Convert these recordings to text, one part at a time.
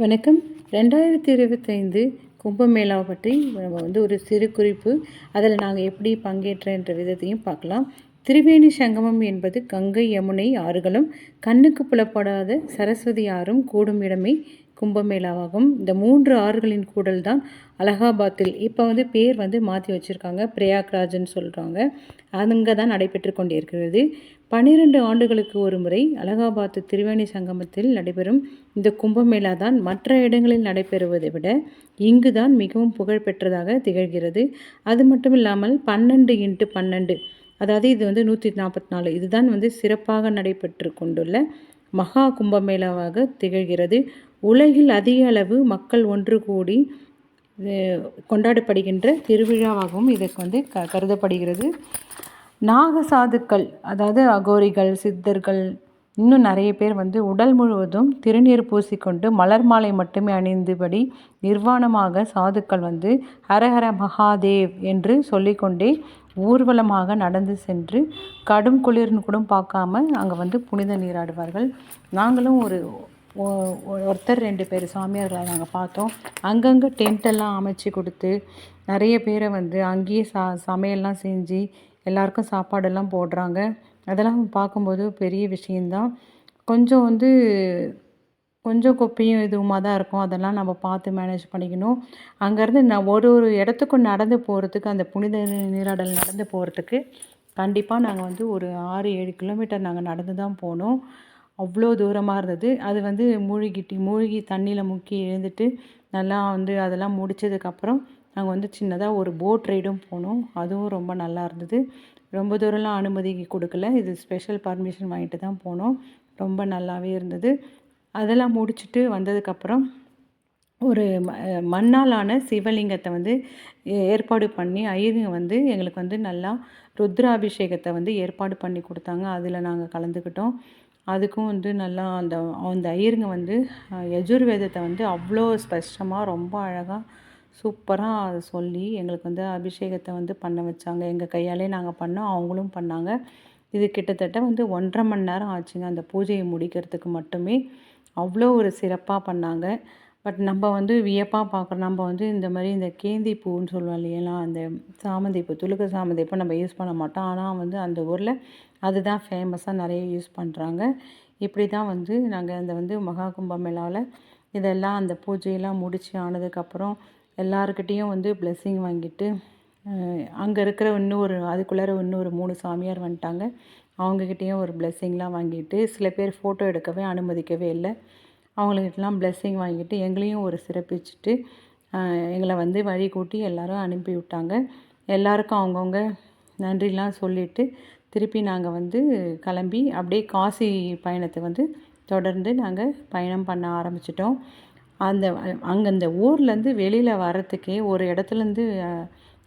வணக்கம். ரெண்டாயிரத்தி இருபத்தைந்து கும்பமேளா பற்றி நம்ம வந்து ஒரு சிறு குறிப்பு. அதில் நாங்கள் எப்படி பங்கேற்றன்ற விதத்தையும் பார்க்கலாம். திரிவேணி சங்கமம் என்பது கங்கை யமுனை ஆறுகளும் கண்ணுக்கு புலப்படாத சரஸ்வதி ஆறும் கூடும் இடமே கும்பமேளாவாகும். இந்த மூன்று ஆறுகளின் கூடல் தான் அலகாபாத்தில் இப்போ வந்து பேர் வந்து மாற்றி வச்சுருக்காங்க பிரயாக்ராஜ்னு சொல்கிறாங்க அங்கே தான் நடைபெற்று கொண்டிருக்கிறது. பன்னிரண்டு ஆண்டுகளுக்கு ஒரு முறை அலகாபாத் திரிவேணி சங்கமத்தில் நடைபெறும் இந்த கும்பமேளா தான் மற்ற இடங்களில் நடைபெறுவதை விட இங்கு தான் மிகவும் புகழ்பெற்றதாக திகழ்கிறது. அது மட்டும் இல்லாமல் பன்னெண்டு இன்ட்டு பன்னெண்டு அதாவது இது வந்து நூற்றி நாற்பத்தி நாலு. இதுதான் வந்து சிறப்பாக நடைபெற்று கொண்டுள்ள மகா கும்பமேளாவாக திகழ்கிறது. உலகில் அதிக அளவு மக்கள் ஒன்று கூடி கொண்டாடப்படுகின்ற திருவிழாவாகவும் இதற்கு வந்து க கருதப்படுகிறது. நாகசாதுக்கள் அதாவது அகோரிகள் சித்தர்கள் இன்னும் நிறைய பேர் வந்து உடல் முழுவதும் திருநீர் பூசிக்கொண்டு மலர் மாலை மட்டுமே அணிந்தபடி நிர்வாணமாக சாதுக்கள் வந்து ஹரஹர மகாதேவ் என்று சொல்லிக்கொண்டே ஊர்வலமாக நடந்து சென்று கடும் குளிர்னு கூட பார்க்காம அங்கே வந்து புனித நீராடுவார்கள். நாங்களும் ஒரு ஒருத்தர் ரெண்டு பேர் சாமியார்களை நாங்கள் பார்த்தோம். அங்கங்கே டென்ட்டெல்லாம் அமைச்சு கொடுத்து நிறைய பேரை வந்து அங்கேயே சா சமையல்லாம் செஞ்சு எல்லாருக்கும் சாப்பாடெல்லாம் போடுறாங்க. அதெல்லாம் பார்க்கும்போது பெரிய விஷயந்தான். கொஞ்சம் வந்து கொஞ்சம் குப்பையும் இதுவுமாக தான் இருக்கும். அதெல்லாம் நம்ம பார்த்து மேனேஜ் பண்ணிக்கணும். அங்கேருந்து நான் ஒரு ஒரு இடத்துக்கும் நடந்து போகிறதுக்கு அந்த புனித நீராடல் நடந்து போகிறதுக்கு கண்டிப்பாக நாங்கள் வந்து ஒரு ஆறு ஏழு கிலோமீட்டர் நாங்கள் நடந்து தான் போனோம். அவ்வளோ தூரமாக இருந்தது. அது வந்து மூழ்கிட்டு மூழ்கி தண்ணியில் முக்கி எழுந்துட்டு நல்லா வந்து அதெல்லாம் முடித்ததுக்கப்புறம் நாங்கள் வந்து சின்னதாக ஒரு போட் ரைடும் போனோம். அதுவும் ரொம்ப நல்லா இருந்தது. ரொம்ப தூரம்லாம் அனுமதி கொடுக்கல. இது ஸ்பெஷல் பர்மிஷன் வாங்கிட்டு தான் போனோம். ரொம்ப நல்லாவே இருந்தது. அதெல்லாம் முடிச்சுட்டு வந்ததுக்கப்புறம் ஒரு ம மண்ணாலான சிவலிங்கத்தை வந்து ஏற்பாடு பண்ணி ஐயருங்க வந்து எங்களுக்கு வந்து நல்லா ருத்ராபிஷேகத்தை வந்து ஏற்பாடு பண்ணி கொடுத்தாங்க. அதில் நாங்கள் கலந்துக்கிட்டோம். அதுக்கும் வந்து நல்லா அந்த அந்த ஐயருங்க வந்து யஜுர்வேதத்தை வந்து அவ்வளோ ஸ்பஷ்டமாக ரொம்ப அழகாக சூப்பராக அதை சொல்லி எங்களுக்கு வந்து அபிஷேகத்தை வந்து பண்ண வச்சாங்க. எங்கள் கையாலே நாங்கள் பண்ணோம் அவங்களும் பண்ணாங்க. இது கிட்டத்தட்ட வந்து ஒன்றரை மணி நேரம் ஆச்சுங்க அந்த பூஜையை முடிக்கிறதுக்கு மட்டுமே. அவ்வளோ ஒரு சிறப்பாக பண்ணாங்க. பட் நம்ம வந்து வியப்பாக பார்க்குறோம் நம்ம வந்து இந்த மாதிரி இந்த கேந்தி பூன்னு சொல்லுவோம் இல்லையா அந்த சாமந்தி பூ துளுக்க சாமந்தி பூ நம்ம யூஸ் பண்ண மாட்டோம். ஆனால் வந்து அந்த ஊரில் அதுதான் ஃபேமஸாக நிறைய யூஸ் பண்ணுறாங்க இப்படி தான் வந்து நாங்கள் அந்த வந்து மகா கும்பமேளாவில் இதெல்லாம் அந்த பூஜையெல்லாம் முடித்து ஆனதுக்கப்புறம் எல்லாருக்கிட்டேயும் வந்து பிளெஸ்ஸிங் வாங்கிட்டு அங்கே இருக்கிற இன்னும் ஒரு அதுக்குள்ளார இன்னும் ஒரு மூணு சாமியார் வந்துட்டாங்க. அவங்கக்கிட்டேயும் ஒரு பிளெஸ்ஸிங்லாம் வாங்கிட்டு சில பேர் ஃபோட்டோ எடுக்கவே அனுமதிக்கவே இல்லை. அவங்கக்கிட்டலாம் பிளெஸ்ஸிங் வாங்கிட்டு எங்களையும் ஒரு சிறப்பிச்சுட்டு எங்களை வந்து வழி கூட்டி எல்லோரும் அனுப்பி விட்டாங்க. எல்லாருக்கும் அவங்கவுங்க நன்றிலாம் சொல்லிவிட்டு திருப்பி நாங்கள் வந்து கிளம்பி அப்படியே காசி பயணத்தை வந்து தொடர்ந்து நாங்கள் பயணம் பண்ண ஆரம்பிச்சிட்டோம். அந்த அங்கே அந்த ஊர்லேருந்து வெளியில் வர்றதுக்கே ஒரு இடத்துலேருந்து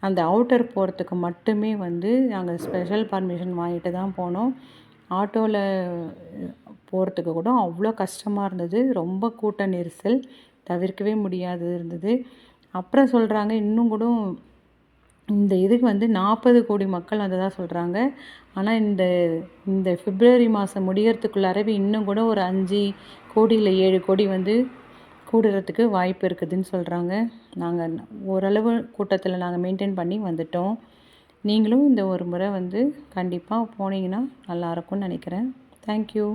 அந்த அவுட்டர் போகிறதுக்கு மட்டுமே வந்து நாங்கள் ஸ்பெஷல் பர்மிஷன் வாங்கிட்டு தான் போனோம். ஆட்டோவில் போகிறதுக்கு கூட அவ்வளோ கஷ்டமாக இருந்தது. ரொம்ப கூட்ட நெரிசல் தவிர்க்கவே முடியாது இருந்தது. அப்புறம் சொல்கிறாங்க இன்னும் கூட இந்த இதுக்கு வந்து நாற்பது கோடி மக்கள் வந்ததாக சொல்கிறாங்க ஆனால் இந்த இந்த பிப்ரவரி மாதம் முடியறதுக்குள்ளாரவே இன்னும் கூட ஒரு அஞ்சு கோடி இல்லை ஏழு கோடி வந்து கூடுறதுக்கு வாய்ப்பு இருக்குதுன்னு சொல்கிறாங்க நாங்கள் ஓரளவு கூட்டத்தில் நாங்கள் மெயின்டைன் பண்ணி வந்துட்டோம். நீங்களும் இந்த ஒரு முறை வந்து கண்டிப்பாக போனீங்கன்னா நல்லாயிருக்கும்னு நினைக்கிறேன். தேங்க்யூ